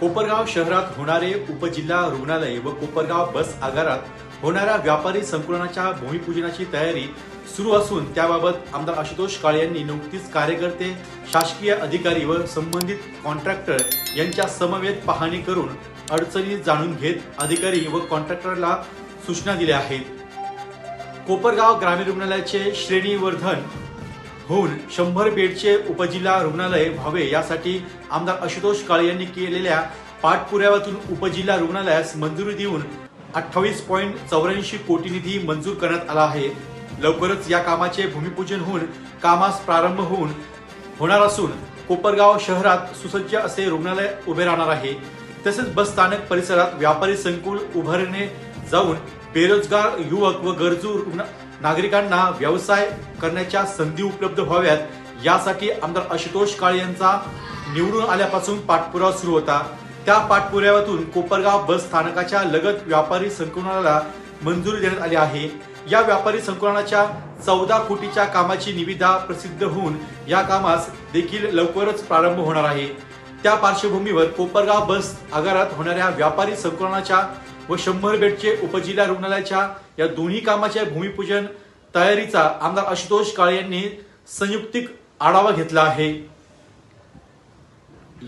कोपरगाव शहरात होणारे उपजिल्हा रुग्णालय व कोपरगाव बस आगारात होणाऱ्या व्यापारी संकुलनाच्या भूमिपूजनाची तयारी सुरू असून त्याबाबत आमदार आशुतोष काळे यांनी नुकतीच कार्यकर्ते शासकीय अधिकारी व संबंधित कॉन्ट्रॅक्टर यांच्या समवेत पाहणी करून अडचणी जाणून घेत अधिकारी व कॉन्ट्रॅक्टरला सूचना दिल्या आहेत. कोपरगाव ग्रामीण रुग्णालयाचे श्रेणीवर्धन होऊन शंभर बेडचे उपजिल्हा रुग्णालय व्हावे यासाठी आमदार आशुतोष काळे यांनी केलेल्या पाठपुराव्यातून उपजिल्हा रुग्णालयास मंजुरी देऊन अठ्ठावीस पॉईंट चौऱ्याऐंशी कोटी निधी मंजूर करण्यात आला आहे. लवकरच या कामाचे भूमिपूजन होऊन कामास प्रारंभ होऊन होणार असून कोपरगाव शहरात सुसज्ज असे रुग्णालय उभे राहणार आहे. तसेच बस स्थानक परिसरात व्यापारी संकुल उभारणे जाऊन बेरोजगार युवक व गरजू रुग्ण- नागरिकांना व्यवसाय करण्याच्या संधी उपलब्ध व्हाव्यात यासाठी आमदार आशुतोष काळे यांचा निवडून आल्यापासून पाठपुरावा सुरू होता. त्या पाठपुराव्यातून कोपरगाव बस स्थानकाच्या लगत व्यापारी संकुलनाला मंजुरी देण्यात आली आहे. या व्यापारी संकुलनाच्या चौदा कोटीच्या कामाची निविदा प्रसिद्ध होऊन या कामास देखील लवकरच प्रारंभ होणार आहे. त्या पार्श्वभूमीवर कोपरगाव बस आगारात होणाऱ्या व्यापारी संकुलनाच्या व शंभर बेडचे उपजिल्हा रुग्णालयाच्या या दोन्ही कामाच्या भूमिपूजन तयारीचा आमदार आशुतोष काळे यांनी संयुक्तिक आढावा घेतला आहे.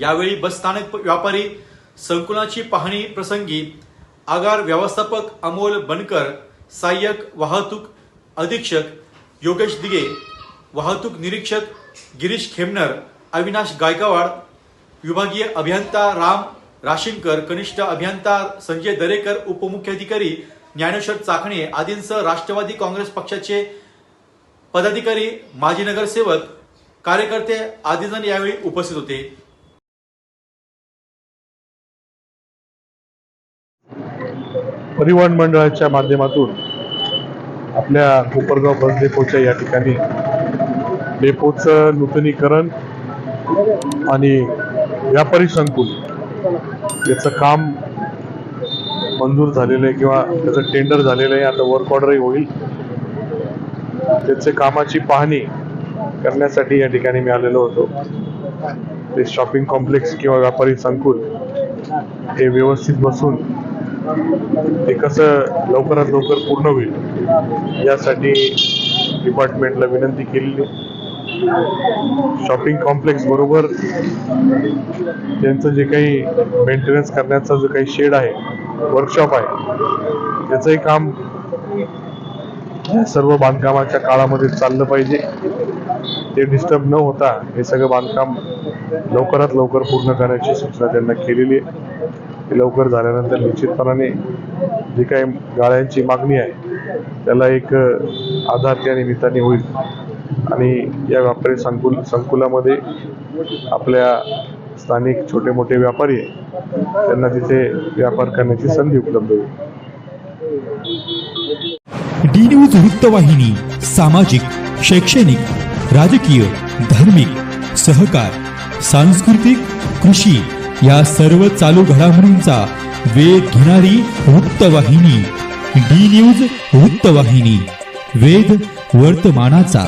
यावेळी बसस्थानक व्यापारी संकुलाची पाहणी प्रसंगी आगार व्यवस्थापक अमोल बनकर सहाय्यक वाहतूक अधीक्षक योगेश दिगे वाहतूक निरीक्षक गिरीश खेमनर अविनाश गायकवाड विभागीय अभियंता राम राशिनकर कनिष्ठ अभियंता संजय दरेकर उपमुख्याधिकारी ज्ञानेश्वर चाकणे आदींसह राष्ट्रवादी काँग्रेस पक्षाचे पदाधिकारी माजी नगरसेवक कार्यकर्ते आदीजण यावेळी उपस्थित होते. परिवहन मंडळाच्या माध्यमातून आपल्या कोपरगाव बस डेपोच्या या ठिकाणी डेपोचं नूतनीकरण आणि व्यापारी संकुल याचं काम मंजूर झालेलं आहे किंवा त्याचं टेंडर झालेलं आहे आता वर्क ऑर्डरही होईल त्याचे कामाची पाहणी करण्यासाठी या ठिकाणी मी आलेलो होतो ते शॉपिंग कॉम्प्लेक्स किंवा व्यापारी संकुल हे व्यवस्थित बसून ते कसं लवकरात लवकर पूर्ण होईल यासाठी डिपार्टमेंटला विनंती केलेली आहे. शॉपिंग कॉम्प्लेक्स बरोबर त्यांचं जे काही मेंटेनन्स करण्याचा जो काही शेड आहे वर्कशॉप आहे त्याचंही काम या सर्व बांधकामाच्या काळामध्ये चाललं पाहिजे. ते डिस्टर्ब न होता हे सगळं बांधकाम लवकरात लवकर पूर्ण करण्याची सूचना त्यांना केलेली आहे. ते लवकर झाल्यानंतर निश्चितपणाने जी काही गाळ्यांची मागणी आहे त्याला एक आधार त्या निमित्ताने होईल. आणि या व्यापारी संकुल संकुलामध्ये आपल्या स्थानिक छोटे मोठे व्यापारी आहे त्यांना तिथे व्यापार करण्याची संधी उपलब्ध होईल. डी न्यूज वृत्तवाहिनी सामाजिक शैक्षणिक राजकीय धार्मिक सहकार सांस्कृतिक कृषी या सर्व चालू घडामोडींचा वेध घेणारी वृत्तवाहिनी डी न्यूज वृत्तवाहिनी. वेध वर्तमानाचा